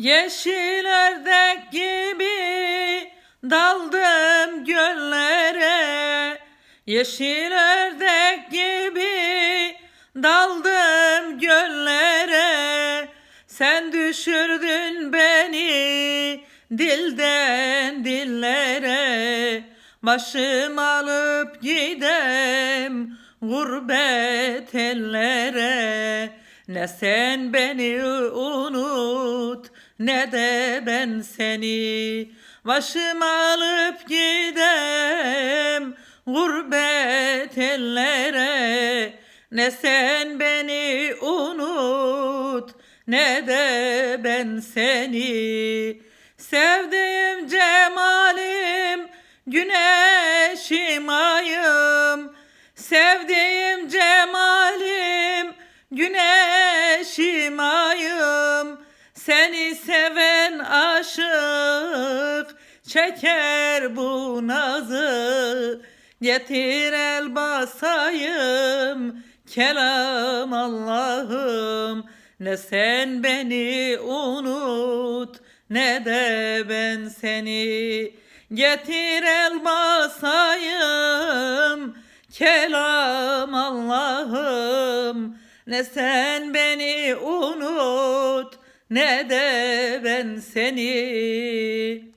Yeşil gibi daldım göllere. Yeşil gibi daldım göllere. Sen düşürdün beni dilden dillere. Başım alıp gidem gurbet ellere. Ne sen beni unut ne de ben seni Başım alıp gidem. Gurbet ellere Ne sen beni unut ne de ben seni. Sevdiğim cemalim güneşim ayım. Sevdiğim cemalim güneşim ayım Seni seven aşık çeker bu nazı. Getir el basayım kelam Allah'ım. Ne sen beni unut ne de ben seni. Getir el basayım kelam Allah'ım. Ne sen beni ne de ben seni